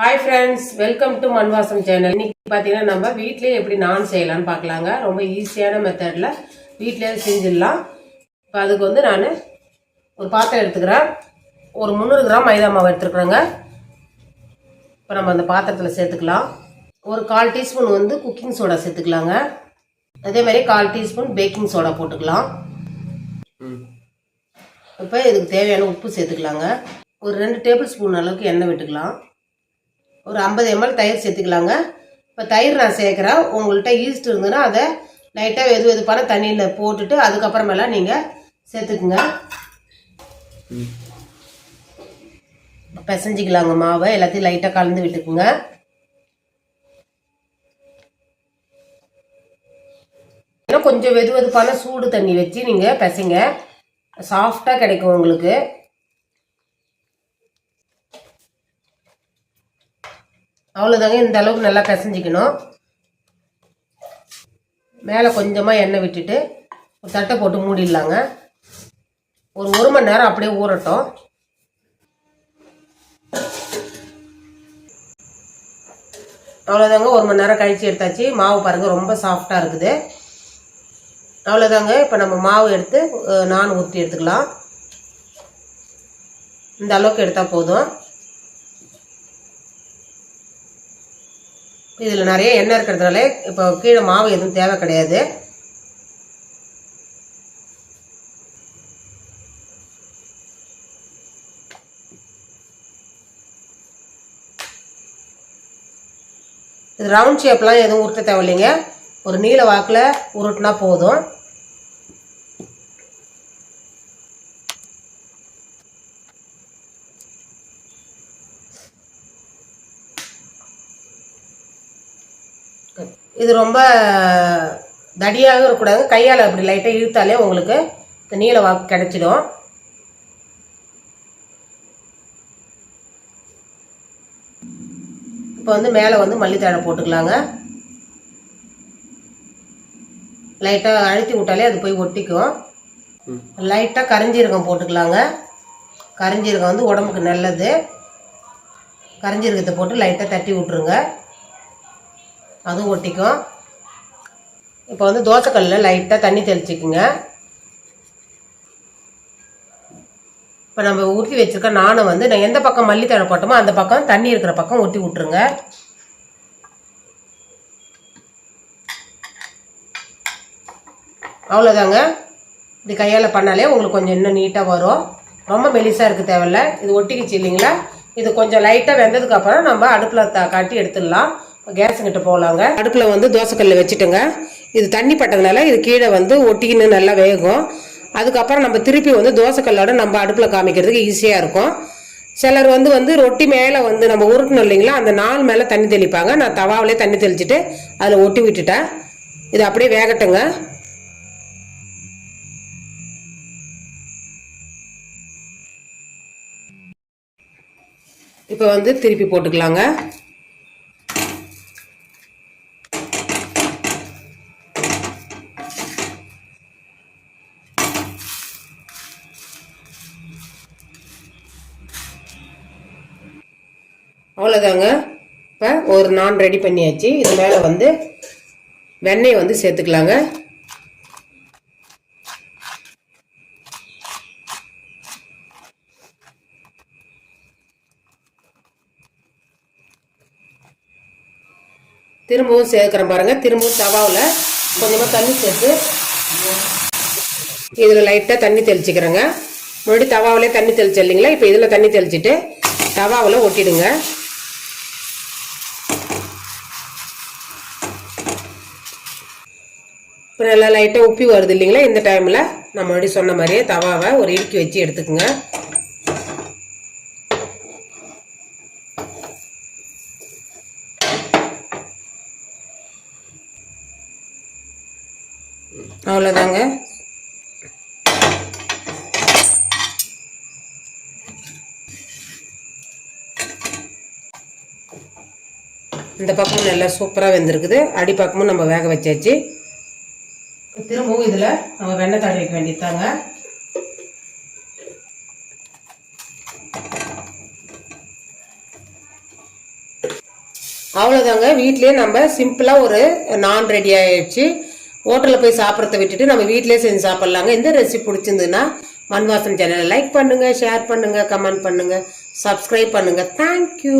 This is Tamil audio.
Hi friends welcome to Manvasam channel இன்னைக்கு பார்த்தீங்கன்னா நம்ம வீட்டிலேயே எப்படி நான் செய்யலாம்னு பார்க்கலாங்க ரொம்ப ஈஸியான மெத்தடில் வீட்டிலே செஞ்சிடலாம். இப்போ அதுக்கு வந்து நான் ஒரு பாத்திரம் எடுத்துக்கிறேன். ஒரு முந்நூறு கிராம் மைதா மாவு எடுத்துக்கிறேங்க இப்போ நம்ம அந்த பாத்திரத்தில் சேர்த்துக்கலாம். ஒரு கால் டீஸ்பூன் வந்து குக்கிங் சோடா சேர்த்துக்கலாங்க. அதே மாதிரி கால் டீஸ்பூன் பேக்கிங் சோடா போட்டுக்கலாம். இப்போ இதுக்கு தேவையான உப்பு சேர்த்துக்கலாங்க. ஒரு ரெண்டு டேபிள் ஸ்பூன் அளவுக்கு எண்ணெய் விட்டுக்கலாம். ஒரு ஐம்பது எம்எல் தயிர் சேர்த்துக்கலாங்க. இப்போ தயிர் நான் சேர்க்குறேன். உங்கள்கிட்ட ஈஸ்ட் இருந்ததுன்னா அதை லைட்டாக வெது வெதுப்பான தண்ணியில் போட்டுட்டு அதுக்கப்புறமெல்லாம் நீங்கள் சேர்த்துக்குங்க. பிசைஞ்சிக்கலாங்க மாவை. எல்லாத்தையும் லைட்டாக கலந்து விட்டுக்குங்க. ஏன்னா கொஞ்சம் வெது வெதுப்பான சூடு தண்ணி வச்சு நீங்கள் பிசைங்க. சாஃப்டாக கிடைக்கும் உங்களுக்கு. அவ்வளோதாங்க இந்த அளவுக்கு நல்லா பிசைஞ்சிக்கணும். மேலே கொஞ்சமாக எண்ணெய் விட்டுட்டு ஒரு தட்டை போட்டு மூடிடலாங்க. ஒரு ஒரு மணி நேரம் அப்படியே ஊறட்டும். அவ்வளோதாங்க ஒரு மணி நேரம் கழித்து எடுத்தாச்சு. மாவு பாருங்கள் ரொம்ப சாஃப்டாக இருக்குது. அவ்வளோதாங்க இப்போ நம்ம மாவு எடுத்து நான் ஊற்றி எடுத்துக்கலாம். இந்த அளவுக்கு எடுத்தால் போதும். இதில் நிறைய எண்ணெய் இருக்கிறதுனால இப்போ கீழே மாவு எதுவும் தேவை கிடையாது. இது ரவுண்ட் ஷேப்லாம் எதுவும் உருட்ட தேவையில்லைங்க. ஒரு நீல வாக்கில் உருட்டினா போதும். இது ரொம்ப தடியாக இருக்கக்கூடாது. கையால் அப்படி லைட்டாக இழுத்தாலே உங்களுக்கு இந்த நீல வாக்கு கிடச்சிடும். இப்போ வந்து மேலே வந்து மல்லித்தழை போட்டுக்கலாங்க. லைட்டாக அழுத்தி விட்டாலே அது போய் ஒட்டிக்கும். லைட்டாக கரிஞ்சீரகம் போட்டுக்கலாங்க. கரிஞ்சீரகம் வந்து உடம்புக்கு நல்லது. கரிஞ்சீரகத்தை போட்டு லைட்டாக தட்டி விட்ருங்க அதுவும் ஒட்டிக்கும். இப்போ வந்து தோசைக்கல்லில் லைட்டாக தண்ணி தெளிச்சிக்குங்க. இப்போ நம்ம ஊற்றி வச்சுருக்க நானும் வந்து நான் எந்த பக்கம் மல்லித்தழை போட்டோமோ அந்த பக்கம் தண்ணி இருக்கிற பக்கம் ஒட்டி விட்ருங்க அவ்வளோதாங்க இப்படி கையால் பண்ணாலே உங்களுக்கு கொஞ்சம் இன்னும் நீட்டாக வரும். ரொம்ப மெலிசாக இருக்க தேவையில்ல. இது ஒட்டிக்கிச்சு இல்லைங்களா? இது கொஞ்சம் லைட்டாக வெந்ததுக்கப்புறம் நம்ம அடுப்பில் த காட்டி எடுத்துடலாம். கேஸுங்கிட்ட போகலாங்க அடுப்பில் வந்து தோசைக்கல்லில் வச்சுட்டுங்க. இது தண்ணி பட்டதுனால இது கீழே வந்து ஒட்டிக்கின்னு நல்லா வேகும். அதுக்கப்புறம் நம்ம திருப்பி வந்து தோசைக்கல்லோட நம்ம அடுப்பில் காமிக்கிறதுக்கு ஈஸியாக இருக்கும். சிலர் வந்து வந்து ரொட்டி மேலே வந்து நம்ம உருட்டணும் இல்லைங்களா? அந்த நாள் மேலே தண்ணி தெளிப்பாங்க. நான் தவாவிலே தண்ணி தெளிச்சுட்டு அதில் ஒட்டி விட்டுட்டேன். இது அப்படியே வேகட்டுங்க. இப்போ வந்து திருப்பி போட்டுக்கலாங்க. அவ்வளோதாங்க இப்போ ஒரு நான் ரெடி பண்ணியாச்சு. இது மேலே வந்து வெண்ணெய் வந்து சேர்த்துக்கலாங்க. திரும்பவும் சேர்க்குறேன் பாருங்கள் திரும்பவும் தவாவில் கொஞ்சமாக தண்ணி சேர்த்து இதில் லைட்டாக தண்ணி தெளிச்சுக்கிறேங்க. முன்னாடி தவாவிலே தண்ணி தெளிச்சு இல்லைங்களா இப்போ இதில் தண்ணி தெளிச்சுட்டு தவாவில் ஒட்டிடுங்க. இப்போ நல்லா லைட்டாக உப்பி வருது இல்லைங்களா? இந்த டைமில் நான் மறுபடியும் சொன்ன மாதிரியே தவாவை ஒரு இடுக்கி வச்சு எடுத்துக்கோங்க. அவ்வளோதாங்க இந்த பக்கமும் நல்லா சூப்பராக வெந்திருக்குது. அடி பக்கமும் நம்ம வேக வச்சாச்சு. திரும்பவும் இதில் நம்ம வெண்ணெய் தடவி வைக்க வேண்டியதாங்க அவ்வளோதாங்க வீட்லேயே நம்ம சிம்பிளாக ஒரு நான் ரெடி ஆயிடுச்சு. ஹோட்டலில் போய் சாப்பிட்றத விட்டுட்டு நம்ம வீட்டிலேயே செஞ்சு சாப்பிட்லாங்க. இந்த ரெசிபி பிடிச்சிருந்ததுன்னா மண்வாசன் சேனலை லைக் பண்ணுங்க ஷேர் பண்ணுங்க கமெண்ட் பண்ணுங்க சப்ஸ்கிரைப் பண்ணுங்க. தேங்க்யூ